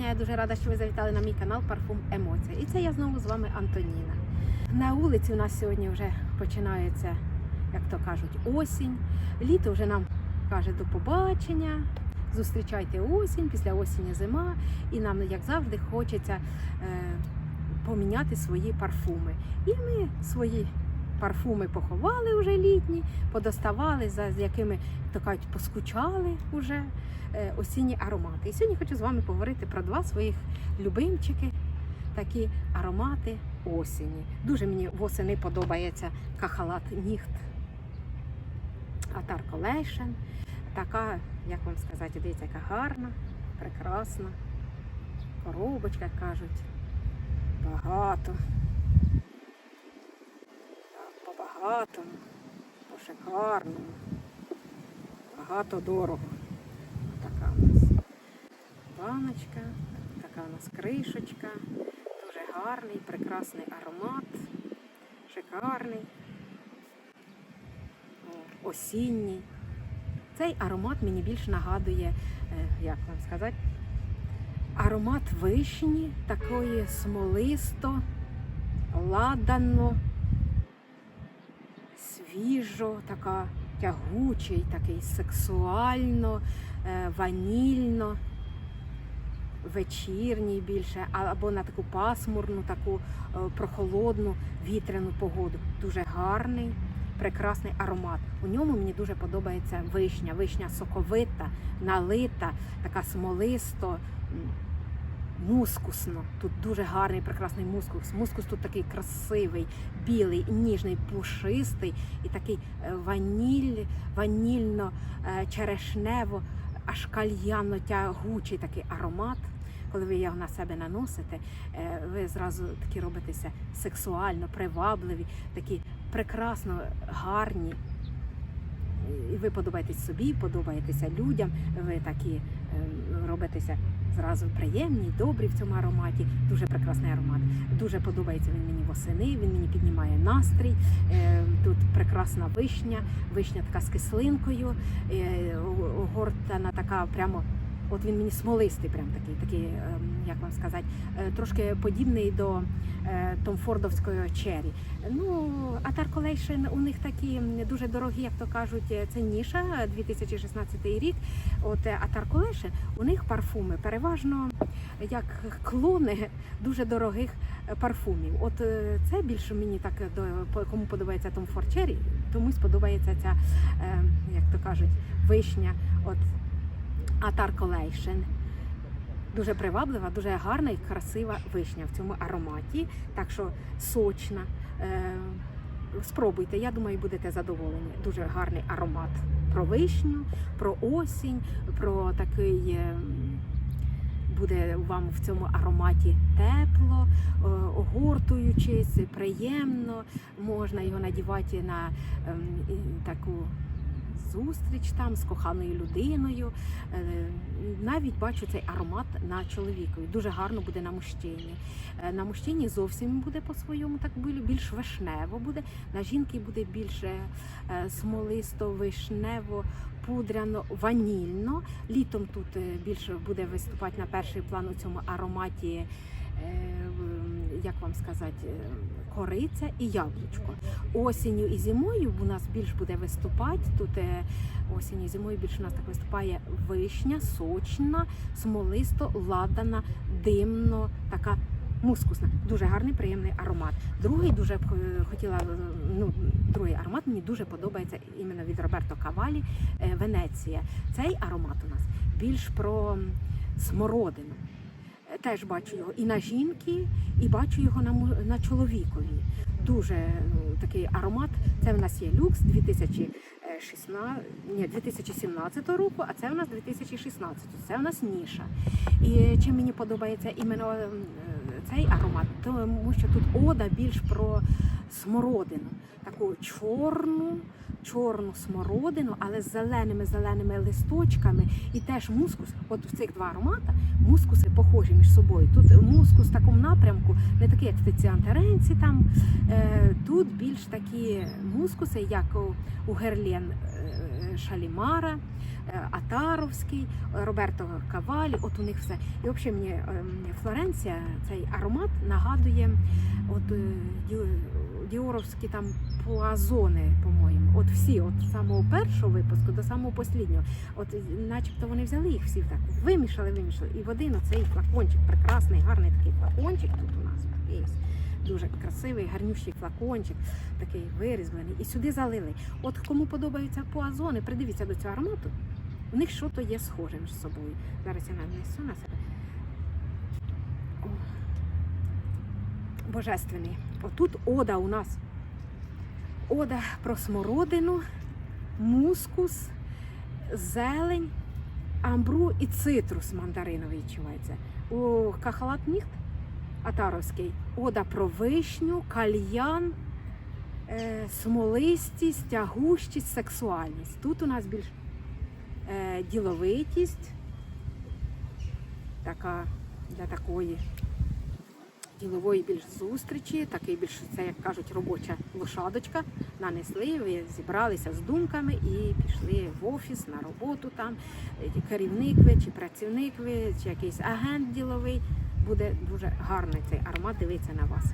дня. Я дуже рада, що ви завітали на мій канал Парфум Емоція. І це я знову з вами Антоніна. На вулиці у нас сьогодні вже починається, як то кажуть, осінь. Літо вже нам каже до побачення. Зустрічайте осінь, після осені зима, і нам, як завжди, хочеться е, поміняти свої парфуми. І ми свої парфуми поховали вже літні, подоставали, за якими то кажуть, поскучали вже е, осінні аромати. І сьогодні хочу з вами поговорити про два своїх любимчики, такі аромати осені. Дуже мені восени подобається кахалат Ніхт Атар Колейшн. Така, як вам сказати, дивіться, яка гарна, прекрасна. Коробочка, як кажуть. Багато. Так, по-багатому, по-шикарному. Багато дорого. Така у нас баночка, така у нас кришечка. Дуже гарний, прекрасний аромат. Шикарний. Осінній. Цей аромат мені більш нагадує, е, як вам сказати, аромат вишні, такої смолисто, ладано, свіжо, така тягучий, такий сексуально, е, ванільно, вечірній більше, або на таку пасмурну, таку е, прохолодну вітряну погоду. Дуже гарний, прекрасний аромат. У ньому мені дуже подобається вишня. Вишня соковита, налита, така смолисто. Мускусно, тут дуже гарний, прекрасний мускус. Мускус тут такий красивий, білий, ніжний, пушистий і такий е, ваніль, ванільно, е, аж кальянно тягучий такий аромат. Коли ви його на себе наносите, е, ви зразу такі робитеся сексуально, привабливі, такі прекрасно гарні. І ви подобаєтесь собі, подобаєтеся людям, ви такі е, робитеся зразу приємні, добрі в цьому ароматі. Дуже прекрасний аромат. Дуже подобається він мені восени, він мені піднімає настрій. Е, Тут прекрасна вишня, вишня така з кислинкою, е, огортана така прямо. От він мені смолистий, прям такий, такий, ем, як вам сказати, е, трошки подібний до е, Томфордовської чері. Ну, Атар Collection у них такі дуже дорогі, як то кажуть, е, це ніша 2016 рік. От Атар Collection, у них парфуми переважно як клони дуже дорогих парфумів. От це більше мені так до кому подобається Ford Cherry, тому сподобається ця, е, як то кажуть, вишня. От Атар Collection. Дуже приваблива, дуже гарна і красива вишня в цьому ароматі. Так що сочна. Е, спробуйте, я думаю, будете задоволені. Дуже гарний аромат про вишню, про осінь, про такий. е, Буде вам в цьому ароматі тепло, е, огортуючись, приємно. Можна його надівати на ем, таку зустріч там з коханою людиною. Е, Навіть бачу цей аромат на чоловікові. Дуже гарно буде на мужчині. Е, На мужчині зовсім буде по-своєму, так біль- більш вишнево буде. На жінки буде більше е, смолисто, вишнево, пудряно, ванільно. Літом тут більше буде виступати на перший план у цьому ароматі. Як вам сказати, е, кориця і яблучко. Осінню і зимою у нас більш буде виступати. Тут е, осінню і зимою більше у нас так виступає вишня, сочна, смолисто, ладана, димно, така мускусна. Дуже гарний, приємний аромат. Другий дуже е, хотіла, ну, другий аромат мені дуже подобається іменно від Роберто Кавалі Венеція. Цей аромат у нас більш про смородину. Е, Теж бачу його і на жінки, і бачу його на, на чоловікові. Дуже ну, такий аромат. Це в нас є люкс 2016, ні, 2017 року, а це в нас 2016. Це в нас ніша. І чим мені подобається іменно е, цей аромат, тому що тут ода більш про смородину, таку чорну, чорну смородину, але з зеленими зеленими листочками і теж мускус. От в цих два аромата мускуси похожі між собою. Тут мускус в такому напрямку, не такий, як в Тиціан Теренці там. Е, тут більш такі мускуси, як у, Герлен е, Шалімара, е, Атаровський, Роберто Кавалі. От у них все. І взагалі мені е, Флоренція, цей аромат нагадує от, діоровські там пуазони, по-моєму. От всі, от самого першого випуску до самого останнього. От начебто вони взяли їх всі так, вимішали, вимішали. І в один оцей флакончик, прекрасний, гарний такий флакончик тут у нас є. Дуже красивий, гарнющий флакончик, такий вирізблений. І сюди залили. От кому подобаються пуазони, придивіться до цього аромату. У них що то є схоже між собою. Зараз я нанесу на себе. Божественний. Отут ода у нас. Ода про смородину, мускус, зелень, амбру і цитрус мандариновий відчувається. У кахалат ніхт Атаровський. Ода про вишню, кальян, е, смолистість, тягущість, сексуальність. Тут у нас більш е, діловитість, така для такої ділової більш зустрічі, такий більш це, як кажуть, робоча лошадочка. Нанесли, ви зібралися з думками і пішли в офіс на роботу там. Керівник ви, чи працівник ви, чи якийсь агент діловий. Буде дуже гарний цей аромат дивиться на вас.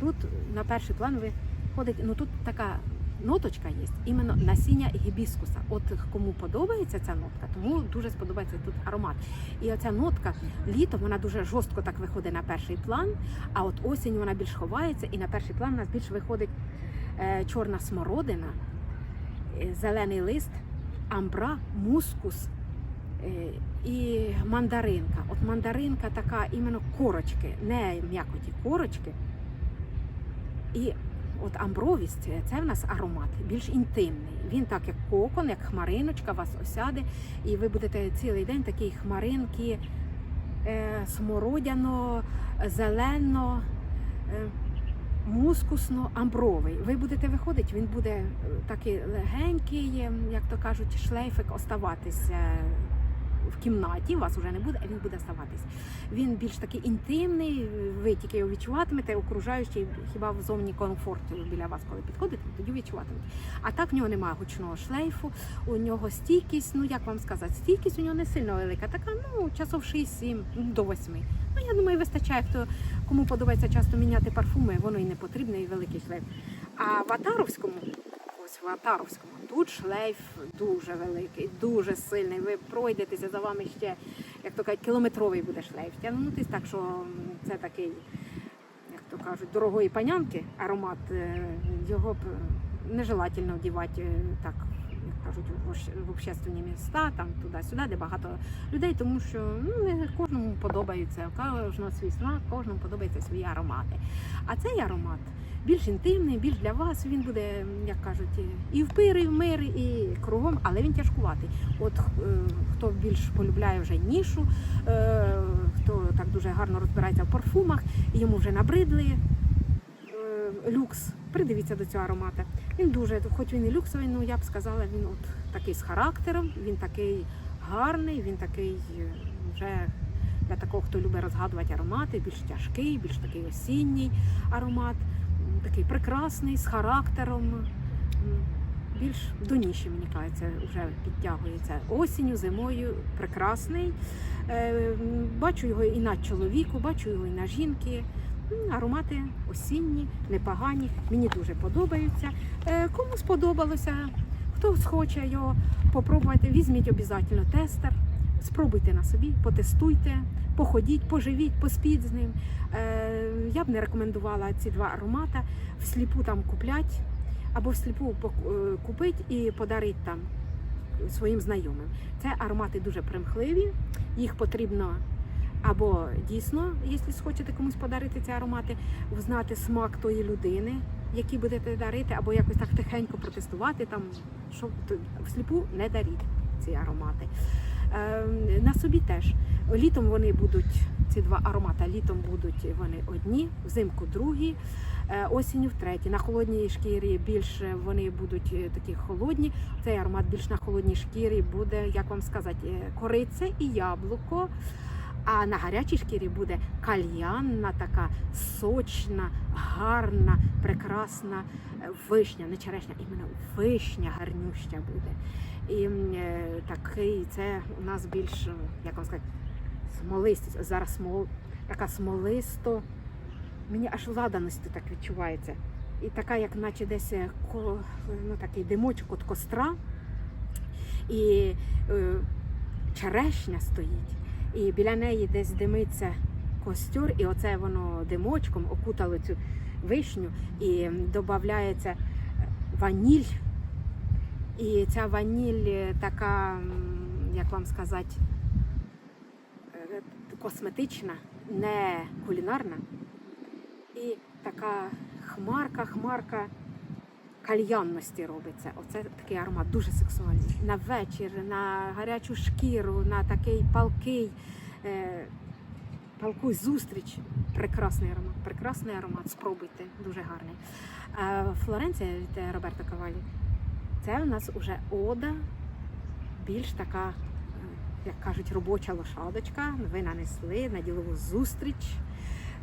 Тут на перший план ви ходите, ну тут така ноточка є, іменно насіння гібіскуса. От кому подобається ця нотка, тому дуже сподобається тут аромат. І оця нотка літом вона дуже жорстко так виходить на перший план, а от осінь вона більш ховається, і на перший план у нас більш виходить е, чорна смородина, е, зелений лист, амбра, мускус. е, І мандаринка. От мандаринка така іменно корочки, не м'якоті корочки. І от амбровість це в нас аромат більш інтимний. Він так як кокон, як хмариночка, вас осяде, і ви будете цілий день такі хмаринки, е, смородяно, зелено, е, мускусно, амбровий. Ви будете виходити, він буде е, такий легенький, е, як то кажуть, шлейфик оставатися в кімнаті, вас вже не буде, а він буде оставатись. Він більш такий інтимний, ви тільки його відчуватимете, окружаючи хіба в зоні комфорту біля вас, коли підходите, тоді відчуватимете. А так в нього немає гучного шлейфу, у нього стійкість, ну як вам сказати, стійкість у нього не сильно велика, така, ну, часов 6-7 до 8. Ну, я думаю, вистачає, хто кому подобається часто міняти парфуми, воно і не потрібне, і великий шлейф. А в Атаровському, в Атаровському, тут шлейф дуже великий, дуже сильний. Ви пройдетеся за вами ще, як то кажуть, кілометровий буде шлейф тягнутись, так що це такий, як то кажуть, дорогої панянки аромат. е, Його б нежелательно вдівати е, так. Кажуть, в общественні міста, там туди-сюди, де багато людей, тому що ну, не кожному подобається, кожного свій смак, кожному подобаються свої аромати. А цей аромат більш інтимний, більш для вас. Він буде, як кажуть, і в пири, і в мири, і кругом, але він тяжкуватий. От е, хто більш полюбляє вже нішу, е, хто так дуже гарно розбирається в парфумах, йому вже набридли. е, Люкс, придивіться до цього аромата. Він дуже, хоч він і люксовий, ну я б сказала, він от такий з характером, він такий гарний, він такий е, вже для такого, хто любить розгадувати аромати, більш тяжкий, більш такий осінній аромат, такий прекрасний, з характером. Більш до ніші, мені кажеться, вже підтягується осінню, зимою, прекрасний. Е, Бачу його і на чоловіку, бачу його і на жінки. Аромати осінні, непогані, мені дуже подобаються. Е, Кому сподобалося, хто схоче його попробувати, візьміть обов'язково тестер, спробуйте на собі, потестуйте, походіть, поживіть, поспіть з ним. Е, Я б не рекомендувала ці два аромати всліпу там куплять, або всліпу е, купить і подарить там своїм знайомим. Це аромати дуже примхливі, їх потрібно або дійсно, якщо схочете комусь подарити ці аромати, знати смак тої людини, який будете дарити, або якось так тихенько протестувати, там, що всліпу не даріть ці аромати. Е, на собі теж. Літом вони будуть, ці два аромати, літом будуть вони одні, взимку другі, е, осінню в треті. На холодній шкірі більше вони будуть е, такі холодні. Цей аромат більш на холодній шкірі буде, як вам сказати, е, кориця і яблуко. А на гарячій шкірі буде кальянна, така сочна, гарна, прекрасна е, вишня, не черешня, іменно вишня гарнюща буде. І е, такий це у нас більш, е, як вам сказати, смолист, зараз смол, така смолисто. Мені аж ладаність так відчувається. І така, як наче десь ну, такий димочок від костра. І е, черешня стоїть, і біля неї десь димиться костер, і оце воно димочком окутало цю вишню, і додається ваніль. І ця ваніль е, така, як вам сказати, е, косметична, не кулінарна. І така хмарка, хмарка кальянності робиться. Оце такий аромат, дуже сексуальний. На вечір, на гарячу шкіру, на такий палкий, е, палку зустріч. Прекрасний аромат, прекрасний аромат. Спробуйте, дуже гарний. А Флоренція від е, Роберто Кавалі. Це в нас уже ода, більш така, е, як кажуть, робоча лошадочка. Ви нанесли на ділову зустріч,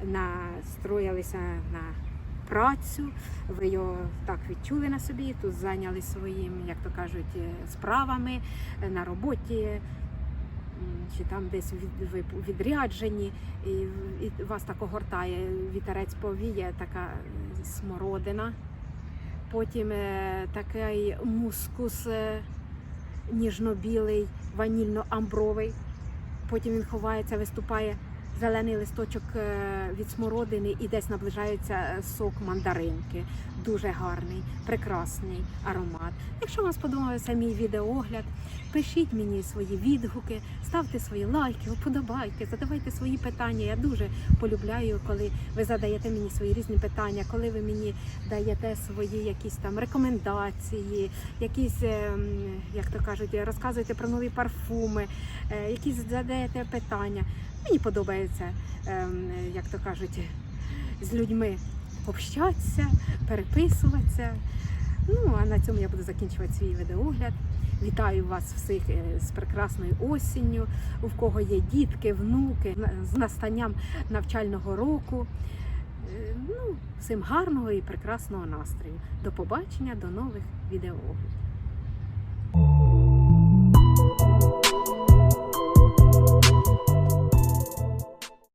настроїлися на працю, ви його так відчули на собі, тут зайняли своїм, як то кажуть, е, справами е, на роботі. Чи там десь ви відряджені, і, і вас так огортає, вітерець повіє, така е, смородина. Потім е, такий мускус е, ніжно-білий, ванільно-амбровий. Потім він ховається, виступає зелений листочок е, від смородини і десь наближається е, сок мандаринки. Дуже гарний, прекрасний аромат. Якщо вам сподобався мій відеоогляд, пишіть мені свої відгуки, ставте свої лайки, вподобайки, задавайте свої питання. Я дуже полюбляю, коли ви задаєте мені свої різні питання, коли ви мені даєте свої якісь там рекомендації, якісь, ем, як то кажуть, розказуєте про нові парфуми, е, якісь задаєте питання. Мені подобається, ем, як то кажуть, з людьми общатися, переписуватися. Ну, а на цьому я буду закінчувати свій відеогляд. Вітаю вас всіх е, з прекрасною осінню, у кого є дітки, внуки, з настанням навчального року. Е, Ну, всім гарного і прекрасного настрою. До побачення, до нових відеооглядів.